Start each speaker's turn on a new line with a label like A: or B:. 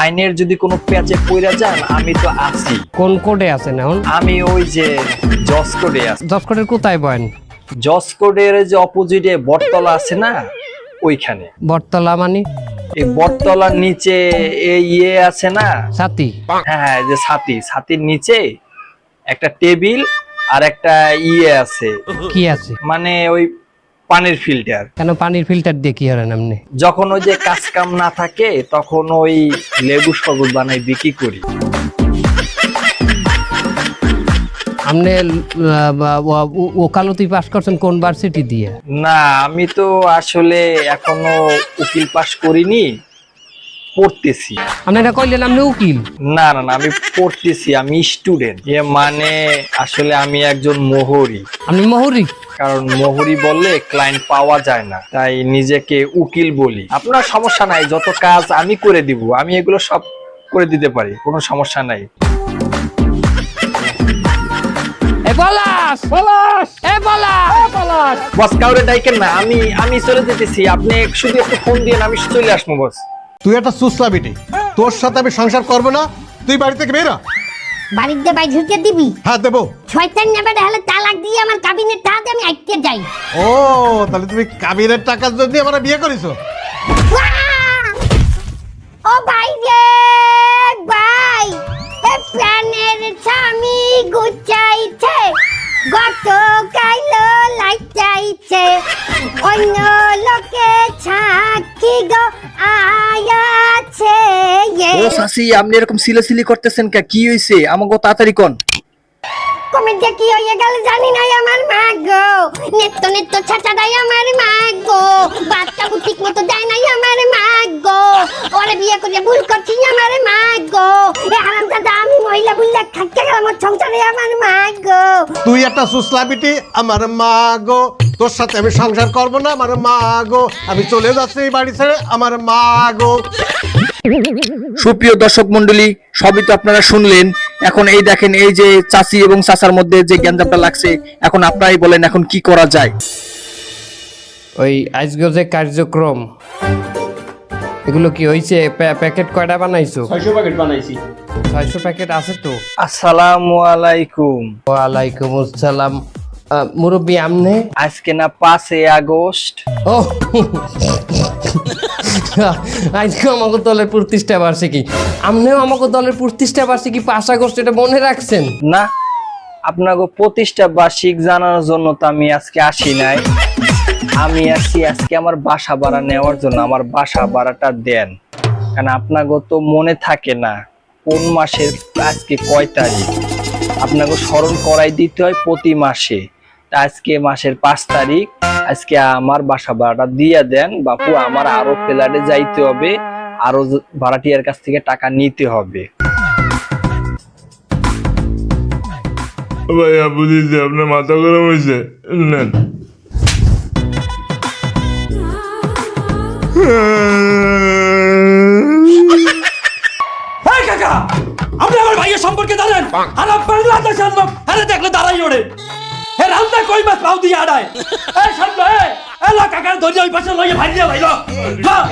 A: আইনের যদি কোনো পেঁচে পইরা যান আমি তো আছি।
B: কোন কোডে আছেন এখন?
A: আমি ওই যে জজ কোডে আছি।
B: দশ কোডের কোথায় বয়েন?
A: জজ কোডের যে অপোজিটে বটতলা আছে না ওইখানে।
B: বটতলা মানে?
A: এই বটতলার নিচে এই ইয়ে আছে না?
B: সাথী
A: হ্যাঁ হ্যাঁ যে ছাতি। ছাতির নিচে একটা টেবিল আর একটা ইয়ে আছে।
B: কি আছে?
A: মানে ওই পানির ফিল্টার
B: কেন পানির ফিল্টার দিয়ে কি হলেন আপনি
A: যখন ওই যে কাজ কাম না থাকে তখন ওই লেবু শরবত বানাই বিক্রি করি।
B: আপনি ওকালতি পাস করছেন কোন ভার্সিটি দিয়ে?
A: না আমি তো আসলে এখনও উকিল পাস করিনি। পড়তেছি।
B: আপনি এটা কইলেন আপনি উকিল।
A: না না না আমি পড়তেছি আমি স্টুডেন্ট এ মানে আসলে আমি একজন মোহরি।
B: আপনি মহুরি?
A: কারণ মোহরি বললে ক্লায়েন্ট পাওয়া যায় না তাই নিজেকে উকিল বলি। আপনার সমস্যা নাই যত কাজ আমি করে দিব আমি এগুলো সব করে দিতে পারি কোনো সমস্যা নাই।
B: এ পলাশ! পলাশ! এ পলাশ! এ পলাশ!
A: বস কাউরে ডাইকেন না আমি আমি চলে যেতেছি আপনি শুধু একটু ফোন দিয়ে আমি চলে আসব বস।
C: তুই একটা সুসলা বিটি। তোর সাথে আমি সংসার করব না তুই বাড়ি থেকে বেরা।
D: বাড়িতে বাই ঢুকে দিবি?
C: হ্যাঁ দেবো।
D: ছয়টার নেবে হলে তালাক দিয়ে আমার কাবিনের টাকা আমি আইতে যাই।
C: ও তাহলে তুমি কাবিরের টাকার জন্য আমরা বিয়ে করেছ।
D: ও ভাই রে ভাই এ প্রাণের স্বামী গুচাইছে গত কাইলো লাইটাইছে অন্য লোকে ছাকি গো
A: সাসি আপনি এরকম সিলাসিলি করতেছেন কে? কি হইছে? আমাকে তাড়াতাড়ি কোন।
D: কমেন্টে কি হয়ে গেল জানি নাই আমার মা গো নেত্য নেত্য ছাটা দেয় আমার মা গো বাচ্চা ঠিক মতো দেয় নাই আমার মা গো ওরে বিয়ে করে ভুল করছি আমার মা গো এ হারাম দাদা আমি মহিলা বুল্লা থাকতে গেলাম ওর সংসারে আমার মা গো
C: তুই একটা সুসলা বিটি আমার মা গো তোর সাথে আমি সংসার করব না আমার মা গো আমি চলে যাচ্ছি এই বাড়ি ছেড়ে আমার মা গো
E: সুপ্রিয় দর্শক মন্ডলী সবই তো আপনারা শুনলেন। এখন এই দেখেন এই যে চাচি এবং চাচার মধ্যে যে গ্যাঞ্জামটা লাগছে এখন আপনারাই বলেন এখন কি করা যায়।
B: ওই আজকে যে কার্যক্রম এগুলো কি হয়েছে প্যাকেট কয়টা বানাইছো?
F: ছয়শো প্যাকেট বানাইছি।
B: ছয়শো প্যাকেট আছে তো?
A: আসসালামু আলাইকুম।
B: ওয়ালাইকুম আসসালাম। আহ, মুরব্বি আমনে?
A: আজকে না পাঁচই আগস্ট।
B: ও। আজকে আমাকে দলের প্রতিষ্ঠা বার্ষিকী। আমনেও আমাকে দলের প্রতিষ্ঠা বার্ষিকী পাঁচ আগস্ট, এটা মনে রাখছেন?
A: না, আপনাকে প্রতিষ্ঠা বার্ষিক জানানোর জন্য তো আমি আজকে আসি নাই। আমি আসছি আজকে আমার বাসা ভাড়া নেওয়ার জন্য, আমার বাসা ভাড়াটা দেন। কারণ আপনাকে তো মনে থাকে না, কোন মাসের আজকে কয় তারিখ। আপনাকে স্মরণ করাই দিতে হয় প্রতি মাসে। আজকে মাসের পাঁচ তারিখ আজকে আমার বাসা ভাড়াটা দিয়ে দেন বাপু আমার আরও ফ্ল্যাটে যাইতে হবে আরও ভাড়াটিয়ার কাছ থেকে টাকা নিতে হবে।
G: ভাইয়া বুঝেছি আপনার মাথা গরম হয়েছে। নেন।
F: আপনি আমার ভাইয়ের সম্পর্কে জানেন? আর বাংলাদেশের লোক আরে দেখলে দাঁড়াই ওড়ে রান্না কই মাছ পাও দিয়ে আড়ায় এই সামনে, এ এলা কাকার ধরিয়া ওই পাশে লইয়ে ভাইয়া ভাইলো হ্যাঁ